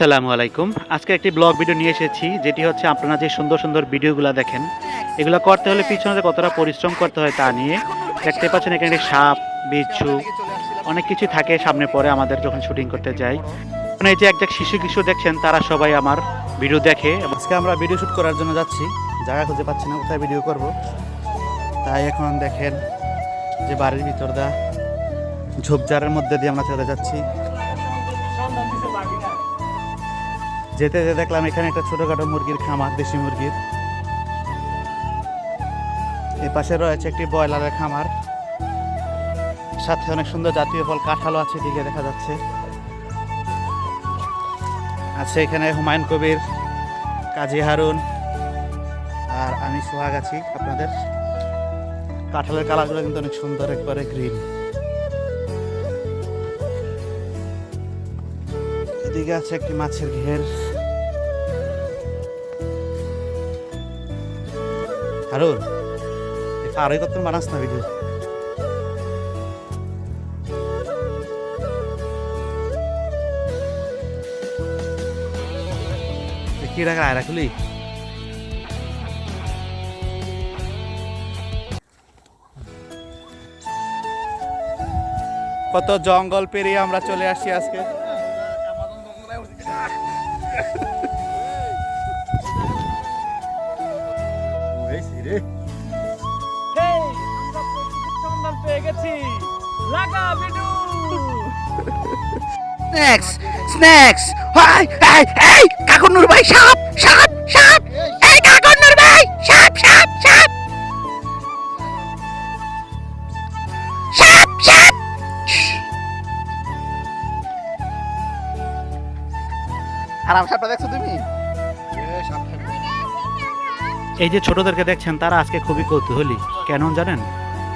আসসালামু আলাইকুম। আজকে একটি ব্লগ ভিডিও নিয়ে এসেছি, যেটি হচ্ছে আপনারা যে সুন্দর সুন্দর ভিডিওগুলো দেখেন, এগুলো করতে হলে পিছনে কতটা পরিশ্রম করতে হয় তা নিয়ে দেখতে পাচ্ছেন এখানে সাপ, বিচ্ছু, অনেক কিছু থাকে সামনে পরে আমাদের যখন শুটিং করতে যাই। এখন এই যে একটা শিশু কিশোর দেখছেন, তারা সবাই আমার ভিডিও দেখে আজকে আমরা ভিডিও শুট করার জন্য যাচ্ছি, জায়গা খুঁজে পাচ্ছি না, কোথায় ভিডিও করব। তাই এখন দেখেন যে বাড়ির ভিতর দা ঝোপঝাড়ের মধ্যে দিয়ে আমরা চলে যাচ্ছি। যেতে যেতে দেখলাম এখানে একটা ছোটখাটো মুরগির খামার, দেশি মুরগির। এই পাশে রয়েছে একটি ব্রয়লারের খামার। সাথে অনেক সুন্দর জাতীয় ফল, কাঁঠালও আছে দিকে দেখা যাচ্ছে। আছে এখানে হুমায়ুন কবির, কাজী হারুন আর আমি সোহাগ আছি আপনাদের। কাঁঠালের কালারগুলো কিন্তু অনেক সুন্দর, একবারে গ্রিন। এদিকে আছে একটি মাছের ঘের। হারুন আরোই কত বানাস না ভিডিও? কি টাকা আয় রাখলি কত জঙ্গল পেরিয়ে আমরা চলে আসছি আজকে। স্ন্যাক্স স্ন্যাক্স হাই হাই এই কাকুন্নুর ভাই সাপ সাপ সাপ। এই কাকুন্নুর ভাই সাপ সাপ সাপ। সাপ সাপ। আরাম সাপটা দেখছ তুমি? এই যে ছোটদেরকে দেখছেন তারা আজকে খুবই কৌতূহলী। কেন জানেন?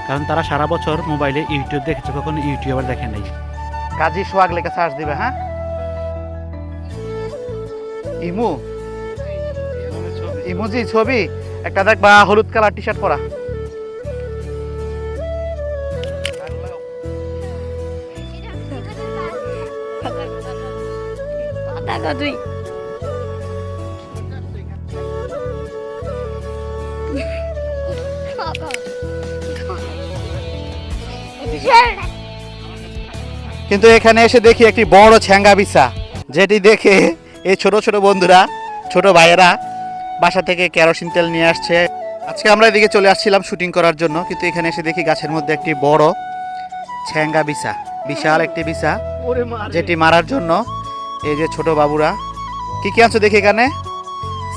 কারণ তারা সারা বছর মোবাইলে ইউটিউব দেখেছে কখনো ইউটিউবার দেখে নেই। কাজী সোহাগ লেখা সার্চ দিবে হ্যাঁ? ইমু? ইমুজি ছবি? একটা দেখবা হলুদ কালার টি শার্ট পরা তুই কিন্তু এখানে এসে দেখি একটি বড় ছ্যাঙ্গা বিছা যেটি দেখে এই ছোট ছোট বন্ধুরা ছোট ভাইয়েরা বাসা থেকে কেরোসিন তেল নিয়ে আসছে। আজকে আমরা এদিকে চলে আসছিলাম শুটিং করার জন্য কিন্তু এখানে এসে দেখি গাছের মধ্যে একটি বড় ছ্যাঙ্গা বিছা বিশাল একটি বিছা যেটি মারার জন্য এই যে ছোট বাবুরা। কি কি আনছো দেখি এখানে?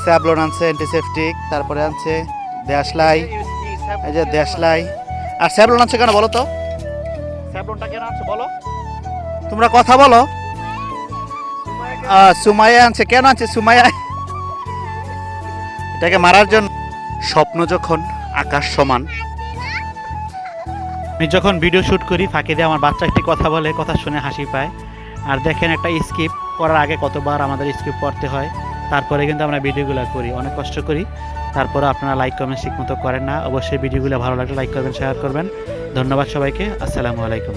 স্যাবলন আনছে অ্যান্টিসেপটিক তারপরে আনছে দেশলাই এই যে দেশলাই আর স্যাবলন আনছে কেন বলো তো? স্যাবলনটা কেন আনছো বলো। তোমরা কথা বলো। আহ, সুমাইয়া আনছে। কেন আছে সুমাইয়া? এটাকে মারার জন্য। স্বপ্ন যখন আকাশ সমান। আমি যখন ভিডিও শ্যুট করি ফাঁকে দিয়ে আমার বাচ্চা একটি কথা বলে কথা শুনে হাসি পায়। আর দেখেন একটা স্কিপ করার আগে কতবার আমাদের স্কিপ করতে হয়। তারপরে কিন্তু আমরা ভিডিওগুলো করি অনেক কষ্ট করি। তারপরে আপনারা লাইক কমেন্ট ঠিকমতো করেন না। অবশ্যই ভিডিওগুলো ভালো লাগলে লাইক করবেন শেয়ার করবেন। ধন্যবাদ সবাইকে। আসসালামু আলাইকুম।